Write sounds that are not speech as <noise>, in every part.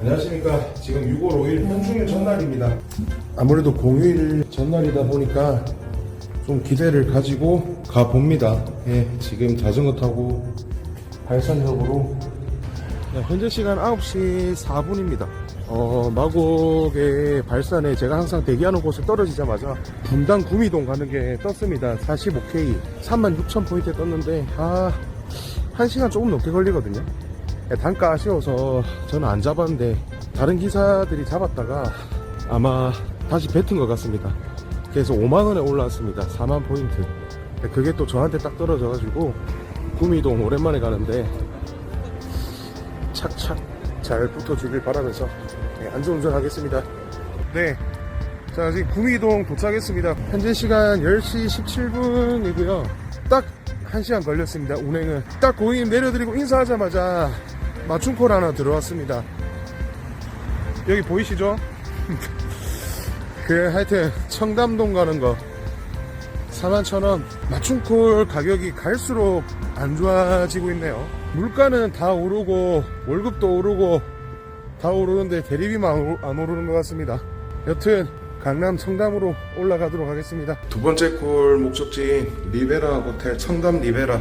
안녕하십니까. 지금 6월 5일 현충일 전날입니다. 아무래도 공휴일 전날이다 보니까 좀 기대를 가지고 가봅니다. 예, 지금 자전거 타고 발산역으로 네, 현재 시간 9시 4분입니다. 어, 마곡의 발산에 제가 항상 대기하는 곳에 떨어지자마자 분당 구미동 가는 게 떴습니다. 45K 36,000포인트에 떴는데 아 1시간 조금 넘게 걸리거든요. 예, 단가 아쉬워서 저는 안 잡았는데 다른 기사들이 잡았다가 아마 다시 뱉은 것 같습니다. 그래서 5만원에 올라왔습니다. 4만 포인트. 예, 그게 또 저한테 딱 떨어져 가지고 구미동 오랜만에 가는데 착착 잘 붙어주길 바라면서 네, 안전운전 하겠습니다. 네. 자, 지금 구미동 도착했습니다. 현재 시간 10시 17분이고요. 딱 1시간 걸렸습니다. 운행은. 딱 고객님 내려드리고 인사하자마자 맞춤콜 하나 들어왔습니다. 여기 보이시죠? 그 하여튼 청담동 가는 거 41,000원 맞춤콜 가격이 갈수록 안 좋아지고 있네요 물가는 다 오르고 월급도 오르고 다 오르는데 대리비만 안 오르- 안 오르는 것 같습니다 여튼 강남 청담으로 올라가도록 하겠습니다 두 번째 콜 목적지인 리베라 호텔 청담 리베라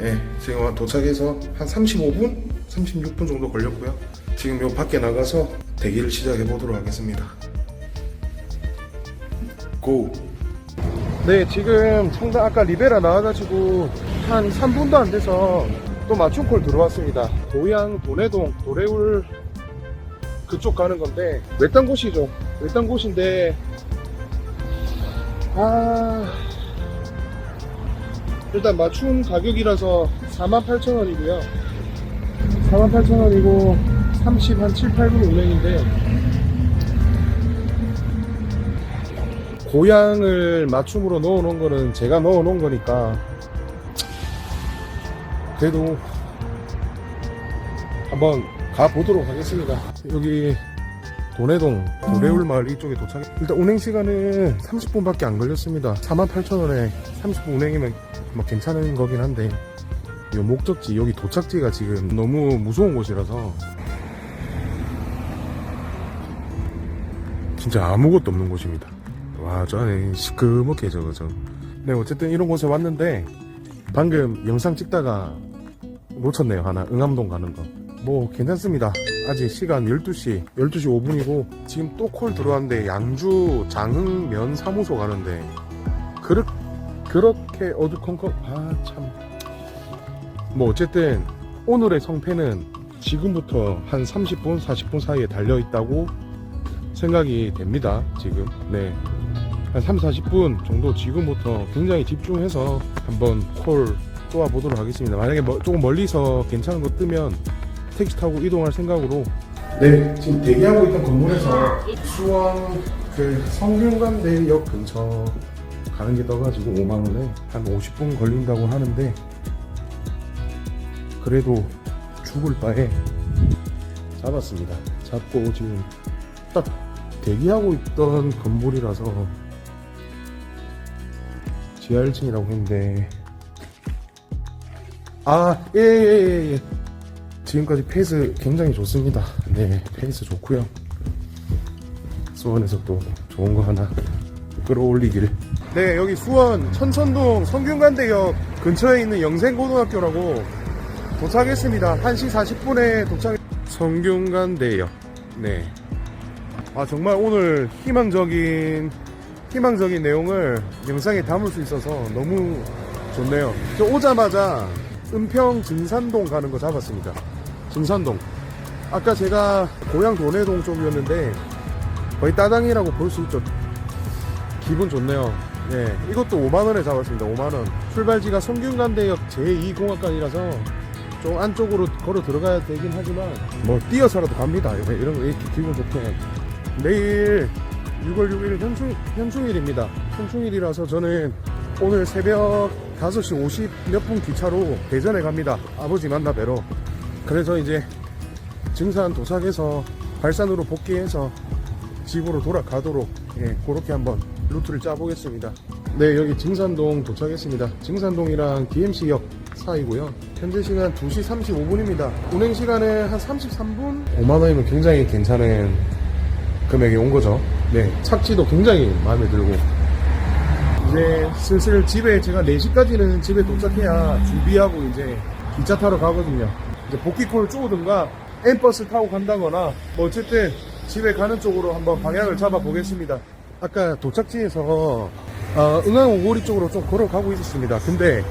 예, 지금 도착해서 한 35분? 36분 정도 걸렸고요 지금 요 밖에 나가서 대기를 시작해 보도록 하겠습니다 고 네, 지금 청담 아까 리베라 나와가지고 한 3분도 안 돼서 또 맞춤콜 들어왔습니다. 도양 도내동 도래울 그쪽 가는 건데 외딴 곳이죠. 외딴 곳인데 아 일단 맞춤 가격이라서 48,000원이고요. 48,000원이고 30 한 7, 8분 운행인데 고양을 맞춤으로 넣어 놓은 거는 제가 넣어 놓은 거니까 그래도 한번 가보도록 하겠습니다. 여기 도내동 도래울 마을 이쪽에 도착. 일단 운행 시간은 30분밖에 안 걸렸습니다. 48,000원에 30분 운행이면 뭐 괜찮은 거긴 한데 이 목적지 여기 도착지가 지금 너무 무서운 곳이라서 진짜 아무것도 없는 곳입니다 와, 저 안에 시끄럽게 저거, 저. 네, 어쨌든 이런 곳에 왔는데, 방금 영상 찍다가 놓쳤네요, 하나. 응암동 가는 거. 뭐, 괜찮습니다. 아직 시간 12시, 12시 5분이고, 지금 또 콜 들어왔는데, 양주 장흥면 사무소 가는데, 그렇, 그렇게 어두컴컴, 아, 참. 뭐, 어쨌든, 오늘의 성패는 지금부터 한 30분, 40분 사이에 달려 있다고 생각이 됩니다, 지금. 네. 한 3, 40분 정도 지금부터 굉장히 집중해서 한번 콜 쏘아 보도록 하겠습니다. 만약에 뭐 조금 멀리서 괜찮은 거 뜨면 택시 타고 이동할 생각으로 네, 지금 대기하고 있던 건물에서 수원 그 성균관대역 근처 가는 게 떠가지고 5만 원에 한 50분 걸린다고 하는데 그래도 죽을 바에 잡았습니다. 잡고 지금 딱 대기하고 있던 건물이라서 지하 1층이라고 했는데 아 예 예예 예, 예. 지금까지 페이스 굉장히 좋습니다 네 페이스 좋고요 수원에서 또 좋은 거 하나 끌어올리길 네 여기 수원 천천동 성균관대역 근처에 있는 영생고등학교라고 도착했습니다 1시 40분에 도착 성균관대역 네 아 정말 오늘 희망적인 희망적인 내용을 영상에 담을 수 있어서 너무 좋네요. 저 오자마자 은평 증산동 가는 거 잡았습니다. 증산동. 아까 제가 고향 도내동 쪽이었는데 거의 따당이라고 볼 수 있죠. 기분 좋네요. 네, 이것도 5만원에 잡았습니다. 5만원. 출발지가 성균관대역 제2공학관이라서 좀 안쪽으로 걸어 들어가야 되긴 하지만 뭐 뛰어서라도 갑니다. 이런 거 이렇게 기분 좋게. 내일 6월 6일 현충, 현충일입니다. 현충일이라서 저는 오늘 새벽 5시 50 몇 분 기차로 대전에 갑니다. 아버지 만나 뵈러. 그래서 이제 증산 도착해서 발산으로 복귀해서 집으로 돌아가도록 예, 그렇게 한번 루트를 짜보겠습니다. 네, 여기 증산동 도착했습니다. 증산동이랑 DMC역 차이고요. 현재 시간 2시 35분입니다. 운행 시간은 한 33분? 5만원이면 굉장히 괜찮은 금액이 온 거죠. 네, 착지도 굉장히 마음에 들고. 이제 슬슬 집에 제가 4시까지는 집에 도착해야 준비하고 이제 기차 타러 가거든요. 이제 복귀콜 쪼든가 N버스 타고 간다거나 뭐 어쨌든 집에 가는 쪽으로 한번 방향을 잡아 보겠습니다. 아까 도착지에서 어, 응암 오거리 쪽으로 좀 걸어가고 있었습니다. 근데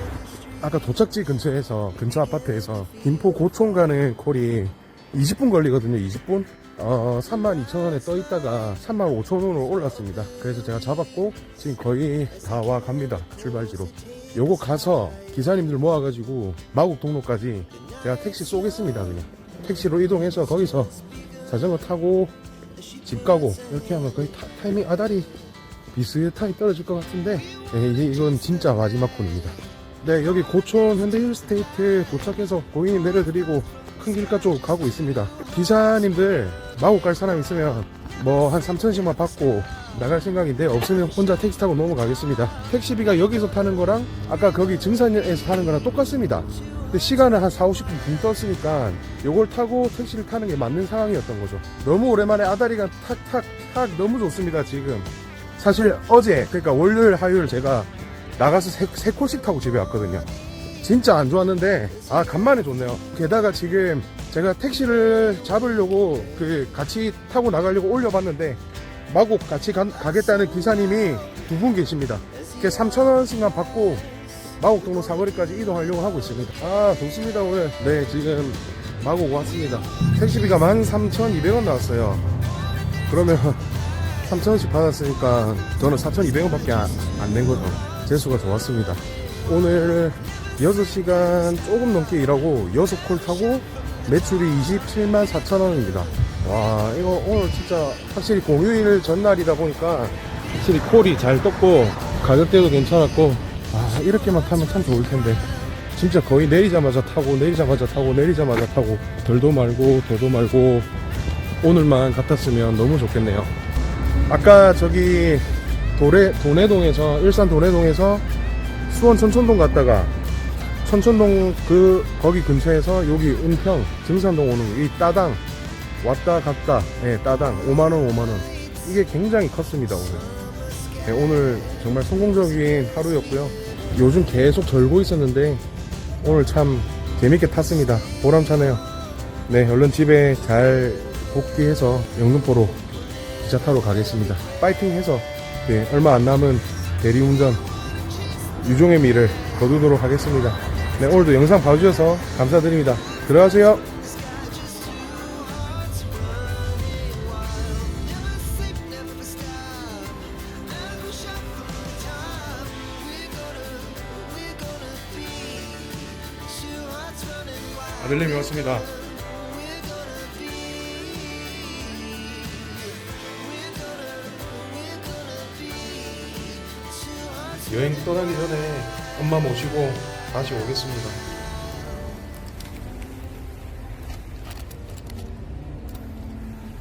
아까 도착지 근처에서 근처 아파트에서 김포 고촌 가는 콜이 20분 걸리거든요. 20분. 어, 32,000원에 떠 있다가 35,000원으로 올랐습니다. 그래서 제가 잡았고 지금 거의 다 와 갑니다. 출발지로. 요거 가서 기사님들 모아가지고 마곡 동로까지 제가 택시 쏘겠습니다. 그냥 택시로 이동해서 거기서 자전거 타고 집 가고 이렇게 하면 거의 타, 타이밍 아다리 비슷하게 떨어질 것 같은데 예, 이제 이건 진짜 마지막 콘입니다. 네 여기 고촌 현대힐스테이트 도착해서 고객님 내려드리고 큰 길가 쪽 가고 있습니다. 기사님들 마곡 갈 사람 있으면 뭐 한 3천씩만 받고 나갈 생각인데 없으면 혼자 택시 타고 넘어가겠습니다. 택시비가 여기서 타는 거랑 아까 거기 증산에서 타는 거랑 똑같습니다. 근데 시간을 한 4, 50분 붕 떴으니까 요걸 타고 택시를 타는 게 맞는 상황이었던 거죠. 너무 오랜만에 아다리가 탁탁탁 너무 좋습니다, 지금. 사실 어제, 그러니까 월요일, 화요일 제가 나가서 세, 세 콜씩 타고 집에 왔거든요. 진짜 안 좋았는데, 아, 간만에 좋네요. 게다가 지금 제가 택시를 잡으려고 그 같이 타고 나가려고 올려봤는데, 마곡 같이 가, 가겠다는 기사님이 두 분 계십니다. 3,000원씩만 받고 마곡 동로 사거리까지 이동하려고 하고 있습니다. 아, 좋습니다, 오늘. 네, 지금 마곡 왔습니다. 택시비가 13,200원 나왔어요. 그러면 <laughs> 3,000원씩 받았으니까 저는 4,200원밖에 안 낸 거죠. 재수가 좋았습니다. 오늘 6시간 조금 넘게 일하고 6콜 타고 매출이 27만 4천 원입니다. 와, 이거 오늘 진짜 확실히 공휴일 전날이다 보니까 확실히 콜이 잘 떴고 가격대도 괜찮았고 아, 이렇게만 타면 참 좋을 텐데. 진짜 거의 내리자마자 타고 내리자마자 타고 내리자마자 타고 덜도 말고 더도 말고 오늘만 같았으면 너무 좋겠네요. 아까 저기 도래 도내동에서 일산 도내동에서 수원 천촌동 갔다가 천촌동 그 거기 근처에서 여기 은평 증산동 오는 이 따당 왔다 갔다 예 따당 5만 원 5만 원. 이게 굉장히 컸습니다 오늘. 예, 오늘 정말 성공적인 하루였고요. 요즘 계속 절고 있었는데 오늘 참 재밌게 탔습니다. 보람차네요. 네 얼른 집에 잘 복귀해서 영등포로 기차 타러 가겠습니다. 파이팅 해서 네, 얼마 안 남은 대리운전 유종의 미를 거두도록 하겠습니다. 네, 오늘도 영상 봐주셔서 감사드립니다. 들어가세요. 아들님이 왔습니다. 여행 떠나기 전에 엄마 모시고 다시 오겠습니다.